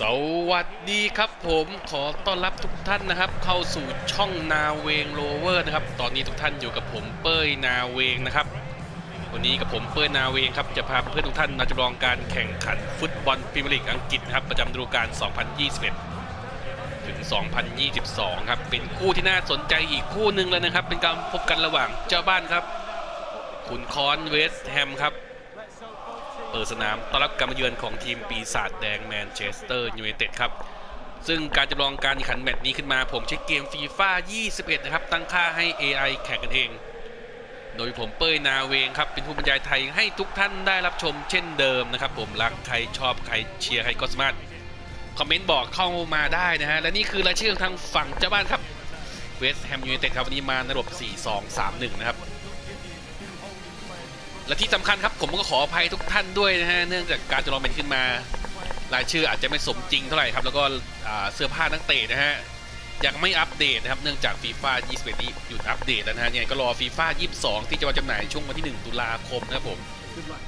สวัสดีครับผมขอต้อนรับทุกท่านนะครับ เข้าสู่ช่องนาเวงโรเวอร์นะครับ ตอนนี้ทุกท่านอยู่กับผมเป้ยนาเวงนะครับ วันนี้กับผมเป้ยนาเวงครับจะพาเพื่อนทุกท่านมาจำลองการแข่งขันฟุตบอลพรีเมียร์ลีกอังกฤษนะครับประจำฤดูกาล 2021 ถึง 2022 ครับ เป็นคู่ที่น่าสนใจอีกคู่หนึ่งเลยนะครับ เป็นการพบกันระหว่างเจ้าบ้านครับขุนคอนเวสต์แฮมครับ เปิดสนามต้อนรับการมาเยือนของทีมปีศาจแดงแมนเชสเตอร์ยูไนเต็ดครับ ซึ่งการจำลองการแข่งขันแมตช์นี้ขึ้นมาผมใช้เกมฟีฟ่า21 นะครับ ตั้งค่าให้ AI แข่งกันเอง โดยผมเป้ยนาเวงครับ เป็นผู้บรรยายไทยให้ทุกท่านได้รับชมเช่นเดิมนะครับ ผมรักใครชอบใครเชียร์ใครก็สามารถคอมเมนต์บอกเข้ามาได้นะฮะ และนี่คือรายชื่อทางฝั่งเจ้าบ้านครับเวสต์แฮมยูไนเต็ดครับวันนี้มาในระบบ 4-2-3-1 นะครับ และที่สำคัญครับผมก็ขออภัยทุกท่านด้วยนะฮะเนื่องจากการจำลองเป็นขึ้นมา รายชื่ออาจจะไม่สมจริงเท่าไหร่ครับแล้วก็เสื้อผ้านักเตะนะฮะยังไม่อัปเดตนะครับเนื่องจากฟีฟ่า21นี้หยุดอัปเดตแล้วนะฮะยังไงก็รอฟีฟ่า22 ที่จะมาจำหน่ายช่วงวันที่ 1 ตุลาคมนะครับผม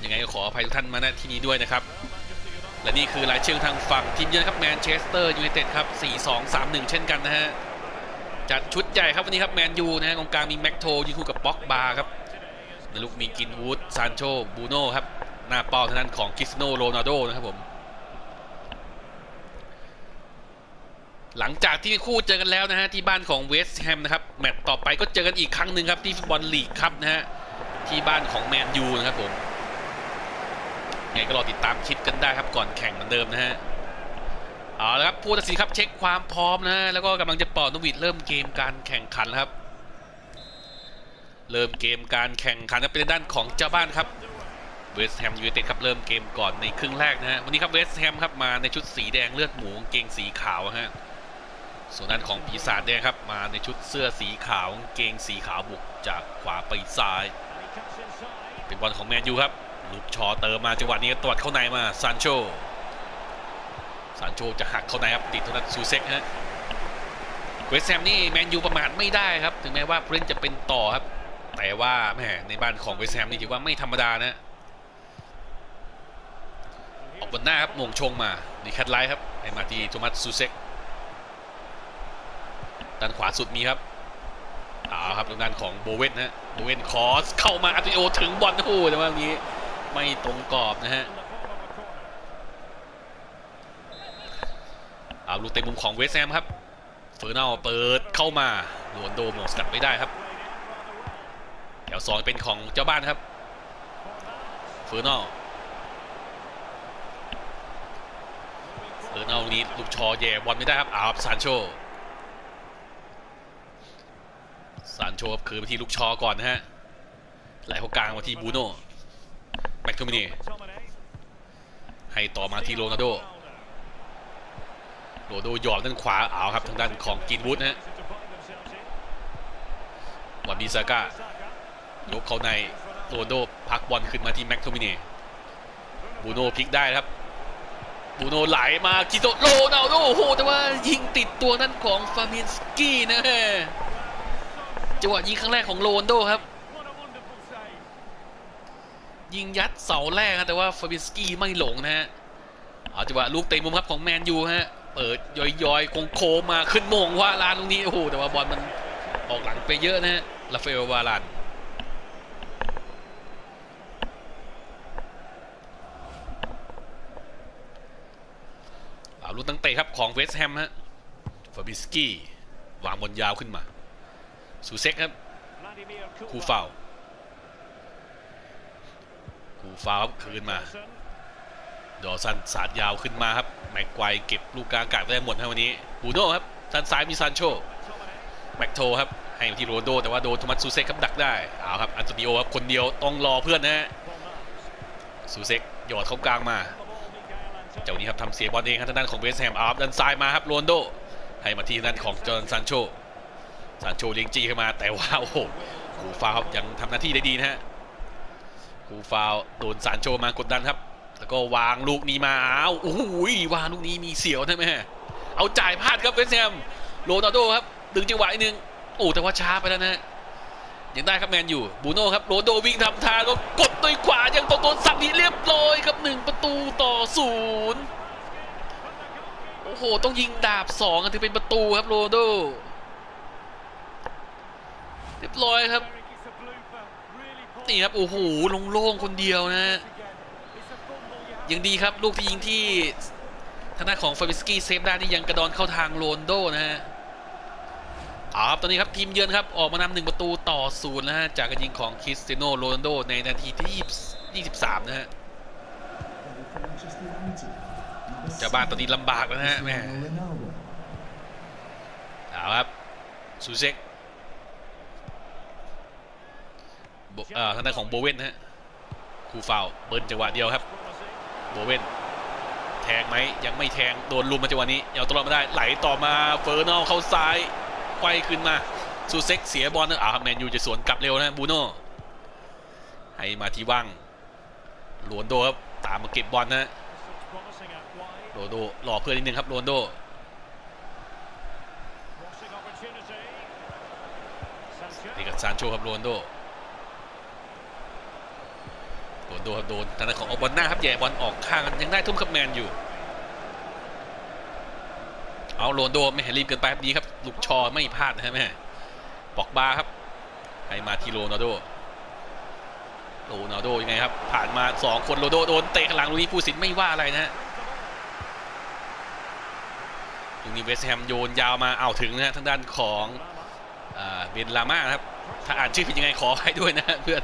ยังไงก็ขออภัยทุกท่านมาณที่นี้ด้วยนะครับและนี่คือรายชื่อทางฝั่งทีมเยือนครับแมนเชสเตอร์ยูไนเต็ดครับ 4-2-3-1 เช่นกันนะฮะจัดชุดใหญ่ครับวันนี้ครับแมนยูนะฮะกองกลางมีแม็กโทยืนคู่กับบ็อกบาร์ครับ ในลูกมีกินวูดซานโชบูโน่ครับ หน้าเป้าทางด้านของคริสโนโรนัลโดนะครับผม หลังจากที่คู่เจอกันแล้วนะฮะ ที่บ้านของเวสต์แฮมนะครับ แมตต์ต่อไปก็เจอกันอีกครั้งหนึ่งครับ ที่ฟุตบอลลีกครับนะฮะ ที่บ้านของแมนยูนะครับผมไงก็รอติดตามคลิปกันได้ครับก่อนแข่งเหมือนเดิมนะฮะเอาละครับผู้ตัดสินครับเช็คความพร้อมนะฮะแล้วก็กำลังจะเป่านกหวีดเริ่มเกมการแข่งขันครับ เริ่มเกมการแข่งขันเป็นด้านของเจ้าบ้านครับเวสต์แฮมยูไนเต็ดครับเริ่มเกมก่อนในครึ่งแรกนะฮะวันนี้ครับเวสต์แฮมครับมาในชุดสีแดงเลือดหมูเกงสีขาวฮะส่วนด้านของปีศาจแดงครับมาในชุดเสื้อสีขาวเกงสีขาวบุกจากขวาไปซ้าย เป็นบอลของแมนยูครับลูกชอเติมมาจังหวะนี้ตวัดเข้าในมาซานโชซานโชจะหักเข้าในครับติดเท่านั้นซูเซ็กฮะเวสต์แฮมนี่แมนยูประมาทไม่ได้ครับถึงแม้ว่าผู้เล่นจะเป็นต่อครับ แต่ว่าแหมในบ้านของเวสแฮมนี่ถือว่าไม่ธรรมดานะออกบนหน้าครับมงชงมาดีแคทไลท์ครับให้มาที่โทมัสซูเซกด้านขวาสุดมีครับเอาครับทางด้านของโบเวนนะโบเวนคอสเข้ามาอัตโอถึงบอลโอ้โหแต่ว่านี้ไม่ตรงกรอบนะฮะเอาลูกเตะมุมของเวสแฮมครับเฟอร์นัลเปิดเข้ามาโรนโดมงสกัดไม่ได้ครับ วสองเป็นของเจ้าบ้านครับเฟอร์นอลเฟอร์นอลนี้ลูกชอแย่บอลไม่ได้ครับอาบซานโชซานโชครับคืนไปที่ลูกชอก่อนนะฮะ ไหลเข้ากลางมาที่บูโน่แม็กโทมินีให้ต่อมาที่โรนัลโด โรนัลโดหยอดด้านขวาเอาครับทางด้านของกินวูดนะฮะบอลบีซาก้า ยกเขาในโรนโดพักบอลขึ้นมาที่แม็กโทมินีบูโน่พลิกได้ครับบูโน่ไหลมากิโตโรนัลโดโอ้โหแต่ว่ายิงติดตัวนั่นของฟาบินสกี้นะฮะจังหวะยิงครั้งแรกของโรนโดครับ ยิงยัดเสาแรกครับแต่ว่าฟาบินสกี้ไม่หลงนะฮะเอาจังหวะลูกเตะมุมครับของแมนยูฮะเปิดย่อยๆโค้งๆมาขึ้นมงว่าลานตรงนี้โอ้โหแต่ว่าบอลมันออกหลังไปเยอะนะฮะลาเฟลวาลาน เอา ลูกตั้งเตะครับของเวสต์แฮมฮะฟาบิสกี้วางบอลยาวขึ้นมาซูเซ็กครับคูฟาวคูฟาวครับคืนมาดอสันสาดยาวขึ้นมาครับแม็กไกวเก็บลูกกลางอากาศได้หมดครับวันนี้บูโน่ครับด้านซ้ายมีซานโชแม็กโทครับให้ที่โรนโด แต่ว่าโดนโทมัสซูเซ็กครับดักได้เอาครับอันโตนิโอครับคนเดียวต้องรอเพื่อนนะฮะซูเซ็กหยอดเข้ากลางมา เจ้านี้ครับทำเสียบอลเองครับทางด้านของเวสแฮมอาร์ด้านซ้ายมาครับโรนโด ให้มาที่ด้านของจอร์นซานโชซานโชเลี้ยงจี้เข้ามาแต่ว่าโอ้โหกูฟาวยังทำหน้าที่ได้ดีนะฮะกูฟาวโดนซานโชมากดดันครับ แล้วก็วางลูกนี้มาอ้าวโอ้โหวางลูกนี้มีเสียวใช่ไหมเอาจ่ายพลาดครับเวสแฮมโรนัลโดครับดึงจังหวะอีกนึงโอ้แต่ว่าช้าไปแล้วนะฮะ ยังได้ครับแมนอยู่บูโน่ครับโรนโดวิ่งทำทางก็กดด้วยขวายังตรงโดนสับนี้เรียบร้อยครับหนึ่งประตูต่อศูนย์โอ้โห ต้องยิงดาบสองถึงเป็นประตูครับโรนโดเรียบร้อยครับนี่ครับโอ้โหโล่งๆคนเดียวนะ ยังดีครับลูกที่ยิงที่ทางด้านของฟาบิสกี้เซฟได้นี่ยังกระดอนเข้าทางโรนโดนะฮะ อาครับตอนนี้ครับทีมเยือนครับออกมานำหนึ่งประตูต่อศูนย์นะฮะจากการยิงของคริสเตียโนโรนัลโดในนาทีที่ 23 นะฮะจ้าบ้านตอนนี้ลำบากแล้วนะฮะแม่เอาครับซูเซกบอ่อทางด้านของโบเวนนะฮะคูฟาวเบิร์นจังหวะเดียวครับโบเวนแทงไหมยังไม่แทงโดนลุมมาจังหวะนี้ยังตลอดไม่ได้ไหลต่อมาเฟอร์นอลเข้าซ้าย ไขว้ขึ้นมาซูเซ็กเสียบอลนะอ่าแมนยูจะสวนกลับเร็วนะบูโน่ให้มาที่ว่างโรนโดครับตามมาเก็บบอลนะโรนโดรอเพื่อนนิดนึงครับโรนโดนี่กับซานโชครับโรนโดโรนโดครับโดนทางด้านของออบอลหน้าครับแย่บอลออกข้างยังได้ทุ่มกับแมนอยู่ เอาโรนโดไม่เห็นรีบเกินไปครับดีครับลูกชอไม่พลาดนะฮะแม่ปอกบาครับให้มาที่โรนัลโดโรนัลโดยังไงครับ ผ่านมา2คนโรนโดโดนเตะข้างหลังลูกนี้ผู้สินไม่ว่าอะไรนะฮะลูกนี้เวสแฮมโยนยาวมาเอาถึงนะฮะทางด้านของเบนลาม่าครับ ถ้าอ่านชื่อผิดยังไงขอให้ด้วยนะฮะเพื่อน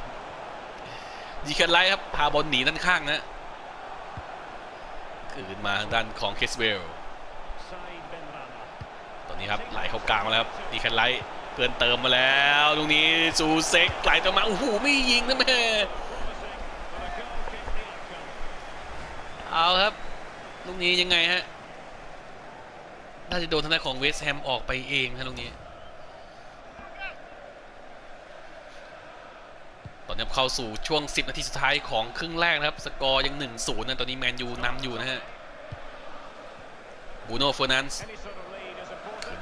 ดีคันไลท์ครับพาบอลหนีด้านข้างนะคืนมาทางด้านของเคสเวล นนี้ครับไหลเข้ากลางมาแล้วครับดีแคนไลท์เพื่อนเติมมาแล้วลูกนี้ซูเซ็กไหลต่อมาโอ้โหไม่ยิงนะแม่เอาครับลูกนี้ยังไงฮะน่าจะโดนทางด้านของเวสแฮมออกไปเองนะลูกนี้ตอนนี้เข้าสู่ช่วง 10 นาทีสุดท้ายของครึ่งแรกนะครับ สกอร์ยัง 1-0นะตอนนี้แมนยูนำอยู่นะฮะบูโน่เฟอร์นันส์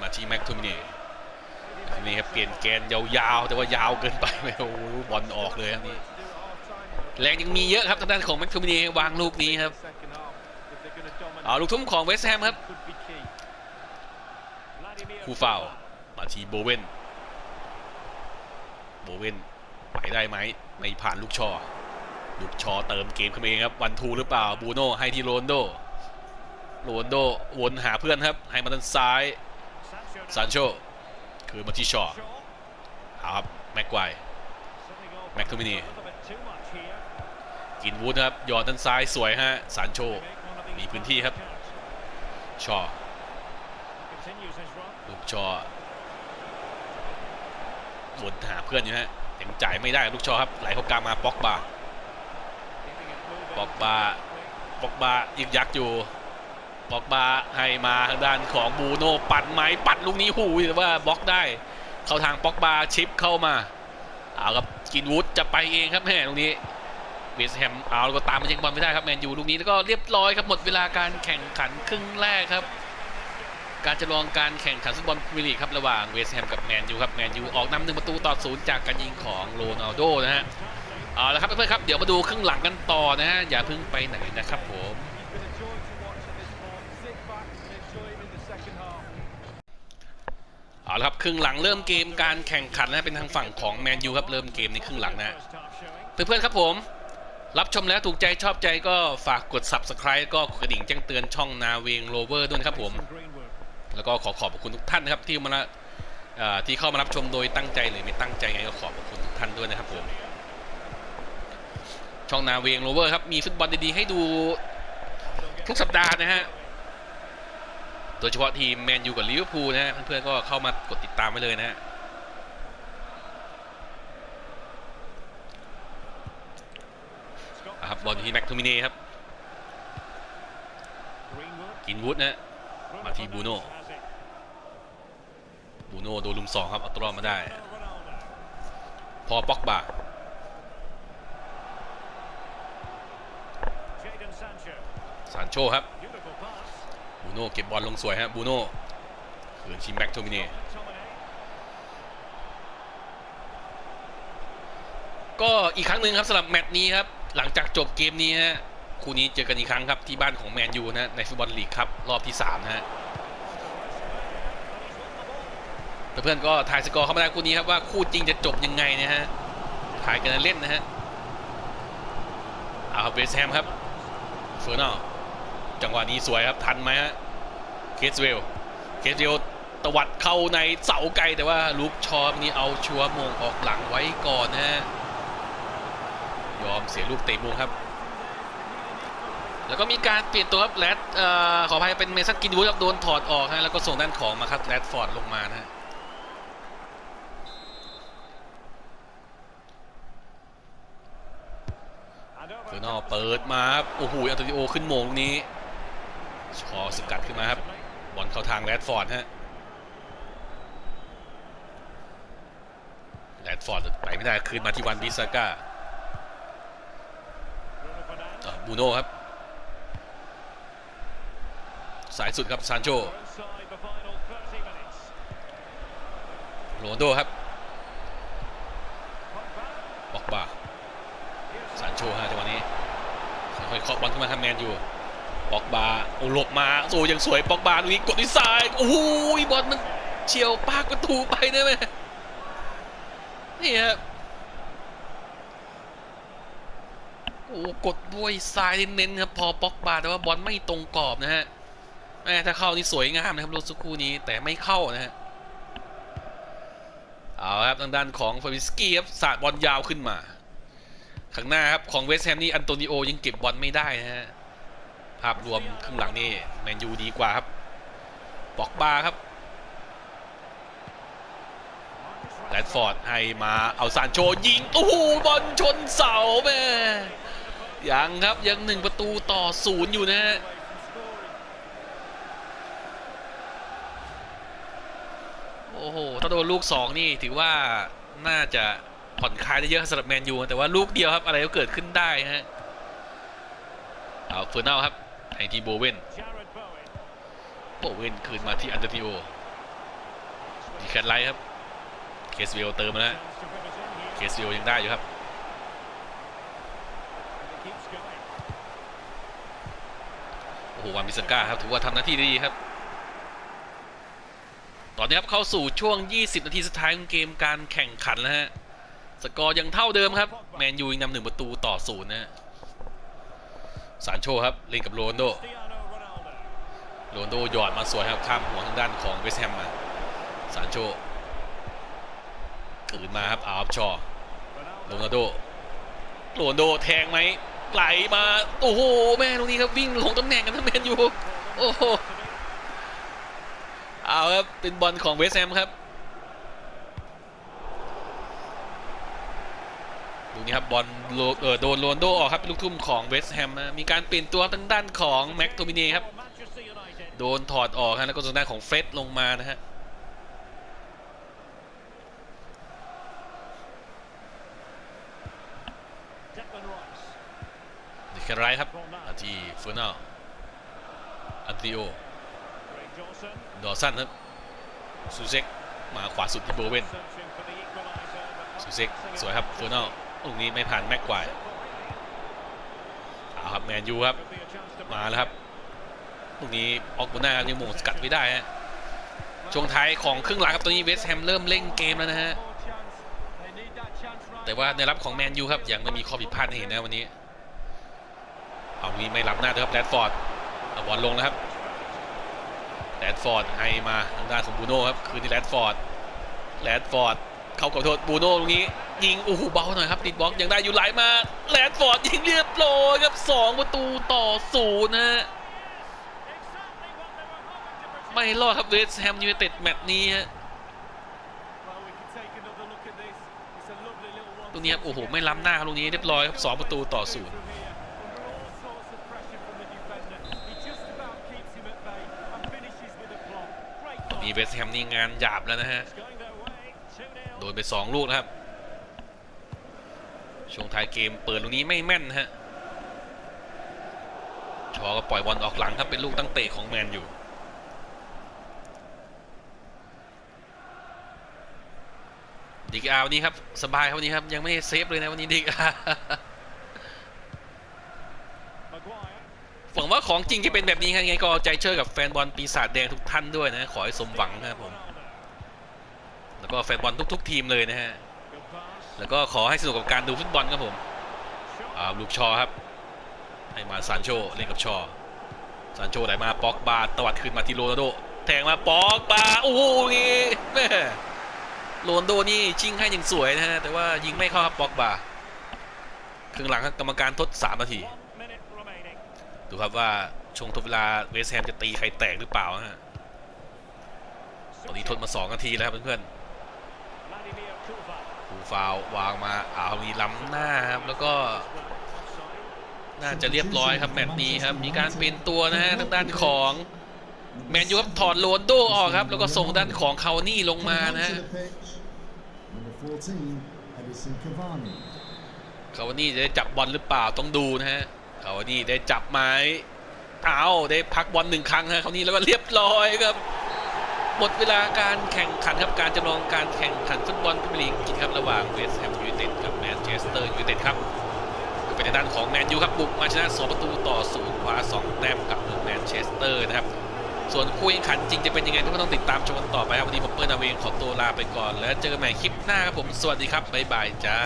มาที่แม็กทูมินีนี่ครับเปลี่ยนแกนยาวๆ แต่ว่ายาวเกินไปไโอ้โหบอลออกเลยครับนี่แรงยังมีเยอะครับทางด้านของแม็กทูมินีวางลูกนี้ครับเอาลูกทุ่มของเวสแฮมครับคูฟาวมาที่โบเวนโบเวนไปได้ไหมไม่ผ่านลูกชอลูกชอเติมเกมขึ้นเองครับวันทูหรือเปล่าบูโน่ให้ที่โรนโดโรนโดวนหาเพื่อนครับให้มาด้านซ้าย ซานโชคือมาที่ชออาครับแม็กไกวแม็กทูมินีกินวูดครับยอดด้านซ้ายสวยฮะซานโชมีพื้นที่ครับชอลูกชอวนหาเพื่อนอยู่ฮะยังจ่ายไม่ได้ลูกชอครับไหลเข้ากลางมาป็อกบาป็อกบาป็อกบายึกยักอยู่ บล็อกบาให้มาทางด้านของบูโน่ปัดไม้ปัดลูกนี้หูแต่ว่าบล็อกได้ เข้าทางบล็อกบาชิปเข้ามาเอาครับกินวูดจะไปเองครับแม่ลูกนี้เวสแฮมเอาแล้วก็ตามมายังบอลไม่ได้ครับแมนยูลูกนี้แล้วก็เรียบร้อยครับหมดเวลาการแข่งขันครึ่งแรกครับ การจะลองการแข่งขันฟุตบอลพรีเมียร์ลีกครับระหว่างเวสแฮมกับแมนยูครับแมนยูออกนำหนึ่งประตูต่อศูนย์จากการยิงของโรนัลโดนะฮะเอาละครับเพื่อนๆครับเดี๋ยวมาดูครึ่งหลังกันต่อนะฮะอย่าเพิ่งไปไหนนะครับผม เอา ละครับครึ่งหลังเริ่มเกมการแข่งขันนะเป็นทางฝั่งของแมนยูครับเริ่มเกมในครึ่งหลังนะเพื่อนๆครับผม รับชมแล้วถูกใจชอบใจก็ฝากกด subscribe ก็กระดิ่งแจ้งเตือนช่องนาเวงโรเวอร์ด้วยนะครับผม แล้วก็ขอขอบคุณทุกท่านนะครับที่มาที่เข้ามารับชมโดยตั้งใจหรือไม่ตั้งใจไงก็ขอบคุณทุกท่านด้วยนะครับผมช่องนาเวงโรเวอร์ครับมีฟุตบอลดีๆให้ดูทุกสัปดาห์นะฮะ โดยเฉพาะทีมแมนยูกับลิเวอร์พูลนะฮะเพื่อนๆก็เข้ามากดติดตามไว้เลยนะฮะครับบอลที่แม็กโทมิเน่ครับกินวูดนะฮะมาที่บูโน่บูโน่โดนลุมสองครับเอาตัวรอดมาได้ พอป็อกบาซานโชครับ บูโน่เก็บบอลลงสวยฮะบูโน่คืนชิมแบ็กโทมิเน่ก็อีกครั้งหนึ่งครับสำหรับแมตช์นี้ครับ หลังจากจบเกมนี้ฮะคู่นี้เจอกันอีกครั้งครับที่บ้านของแมนยูนะในฟุตบอลลีกครับ รอบที่สามนะฮะเพื่อนๆก็ทายสกอร์เข้ามาได้คู่นี้ครับว่าคู่จริงจะจบยังไงนะฮะทายกันเล่นนะฮะเอาครับเวสแฮมครับเฟอร์นอล จังหวะนี้สวยครับทันไหมฮะเคสเวลเคสเวลตวัดเข้าในเสาไกลแต่ว่าลูกชอมนี่เอาชัวมงออกหลังไว้ก่อนนะฮะยอมเสียลูกเตะมุมครับ แล้วก็มีการเปลี่ยนตัวครับแรดออขออภัยเป็นเมสันกินวูดครับโดนถอดออกฮะแล้วก็ส่งด้านของมาครับแรดฟอร์ดลงมานะฮะเฟอร์นอเปิดมาโอ้โหอันโตนิโอขึ้นโมงนี้ ชอสกัดขึ้นมาครับบอลเข้าทางแรดฟอร์ดฮะแรดฟอร์ดไปไม่ได้คืนมาที่วันบิซาก้าบูโน่ครับ สายสุดครับซานโชโรนโดครับบอกบาซานโชฮะจังหวะนี้ค่อยๆเคาะบอลขึ้นมาทำแมนอยู่ บอกบาโอ้หลบมาโอ้ยังสวยบอกบาตรงนี้กดด้วยซ้ายโอ้โหบอลมันเฉียวปากประตูไปได้ไหมนี่ครับโอ้กดด้วยซ้ายเน้นๆครับพอป็อกบาแต่ว่าบอลไม่ตรงกรอบนะฮะแม่ถ้าเข้านี่สวยงามนะครับรถสักครู่นี้แต่ไม่เข้านะฮะเอาครับทางด้านของฟาบิสกี้ครับสาดบอลยาวขึ้นมา ข้างหน้าครับของเวสต์แฮมนี่อันโตนิโอยังเก็บบอลไม่ได้นะฮะ ภาพรวมครึ่งหลังนี่แมนยูดีกว่าครับบอกบาครับแรดฟอร์ดให้มาเอาซานโชยิงโอ้โหบอลชนเสาแม่ยังครับยังหนึ่งประตูต่อศูนย์อยู่นะฮะโอ้โหถ้าโดนลูกสองนี่ถือว่าน่าจะผ่อนคลายได้เยอะสำหรับแมนยูแต่ว่าลูกเดียวครับอะไรก็เกิดขึ้นได้ฮะเอาเฟอร์นัลครับ ให้ที่โบเวนโบเวนคืนมาที่อันเดติโอดีแคทไลท์ครับเคสเวลเติมมาแล้วเคสเวลยังได้อยู่ครับโอ้โหวานบิสก้าครับถือว่าทำหน้าที่ได้ดีครับ ตอนนี้ครับเข้าสู่ช่วง 20 นาทีสุดท้ายของเกมการแข่งขันแล้วฮะสกอร์ยังเท่าเดิมครับ แมนยูยังนำหนึ่งประตูต่อศูนย์นะฮะ สานโชครับเล่นกับโรนโดโรนโดหยอดมาสวยครับข้ามหัวทางด้านของเวสแฮมมาสานโชคืนมาครับอาร์ฟชอโรนัลโดโรนโดแทงไหมไหลมาโอ้โหแม่ตรงนี้ครับวิ่งลงตำแหน่งกันทั้งแมนอยู่โอ้โหเอาครับเป็นบอลของเวสแฮมครับ ดูนี่ครับบอลโลเออโดนโรนโดออกครับเป็นลูกทุ่มของเวสต์แฮมนะมีการเปลี่ยนตัวทางด้านของแม็กโทมิน่ครับโดนถอดออกฮะแล้วก็ทางด้านของเฟสลงมานะฮะเดิแคไรครับมาที่เฟอร์นัลอันติโอดอสันครับซูเซกมาขวาสุดที่โบเวนซูเซกสวยครับเฟอร์นัล ลูกนี้ไม่ผ่านแม็กควายเอาครับแมนยูครับ มาแล้วครับลูกนี้ออกบนหน้ายังมงสกัดไม่ได้ฮะช่วงท้ายของครึ่งหลังครับตอนนี้เวสแฮมเริ่มเล่นเกมแล้วนะฮะแต่ว่าในรับของแมนยูครับยังไม่มีข้อผิดพลาดให้เห็นนะวันนี้เอาวีไม่รับหน้าด้วยครับแรดฟอร์ดเอาบอลลงนะครับแรดฟอร์ดให้มาทางด้านของบูโน่ครับคืนที่แรดฟอร์ดแรดฟอร์ดเข้ากับโทษบูโน่ตรงนี้ ยิงโอ้โหเบาหน่อยครับติดบล็อกยังได้อยู่ไหลมาแรดฟอร์ดยิงเรียบร้อยครับสองประตูต่อศูนย์นะฮะไม่รอดครับเวสต์แฮมยูไนเต็ดแมตช์นี้ฮะตรงนี้ครับโอ้โหไม่ล้ำหน้าครับตรงนี้เรียบร้อยครับสองประตูต่อศูนย์ตอนนี้เวสต์แฮมนี่งานหยาบแล้วนะฮะโดนไป2ลูกนะครับ ช่วงท้ายเกมเปิดลูกนี้ไม่แม่นนะฮะชอก็ปล่อยบอลออกหลังครับเป็นลูกตั้งเตะของแมนอยู่ดิกอาวันนี้ครับสบายครับวันนี้ครับยังไม่เซฟเลยนะวันนี้ดิกอาหวังว่าของจริงจะเป็นแบบนี้ครับยังไงก็เอาใจช่วยกับแฟนบอลปีศาจแดงทุกท่านด้วยนะขอให้สมหวังนะครับผมแล้วก็แฟนบอลทุก ๆ ทีมเลยนะฮะ แล้วก็ขอให้สนุกกับการดูฟุตบอลครับผมอาลูกชอครับ ให้มาซานโชเล่นกับชอซานโชไหลมาปอกบาตวัดขึ้นมาที่โรนัลโด แทงมาปอกบาโอ้โหนี่แม่โรนโดนี่ชิงให้ย่างสวยนะฮะแต่ว่ายิงไม่เข้าครับปอกบาครึ่งหลังครับกรรมการทด 3 นาที ดูครับว่าช่วงทดเวลาเวสแฮมจะตีใครแตกหรือเปล่านะฮะตอนนี้ทดมา 2 นาทีแล้วครับเพื่อนๆ คูฟาววางมาอ้าวมีล้ำหน้าครับแล้วก็ น่าจะเรียบร้อยครับแมตช์นี้ครับ มีการเปลี่ยนตัวนะฮะทางด้านของแมนยูครับถอดโรนลโดออกครับ แล้วก็ส่งด้านของคาวานี่ลงมานะฮะ Number 14, Edison Cavani. คาวานี่จะได้จับบอลหรือเปล่าต้องดูนะฮะคาวานี่ได้จับไหมเอาได้พักบอลหนึ่งครั้งฮะคาวานี่แล้วก็เรียบร้อยครับ หมดเวลาการแข่งขันครับการจำลองการแข่งขันฟุตบอลพรีเมียร์ลีกกฤษครับระหว่างเวสต์แฮมยูไนเต็ดกับแมนเชสเตอร์ยูไนเต็ดครับเป็นทางด้านของแมนยูครับบุกมาชนะ2ประตูต่อศูนย์คว้า2แต้มกับเมืองแมนเชสเตอร์นะครับส่วนคู่แข่งขันจริงจะเป็นยังไงก็ต้องติดตามชมกันต่อไปครับวันนี้ผมเปิ้ลนาเวงขอตัวลาไปก่อน แล้วเจอกันใหม่คลิปหน้าครับผมสวัสดีครับบ๊ายบายจ้า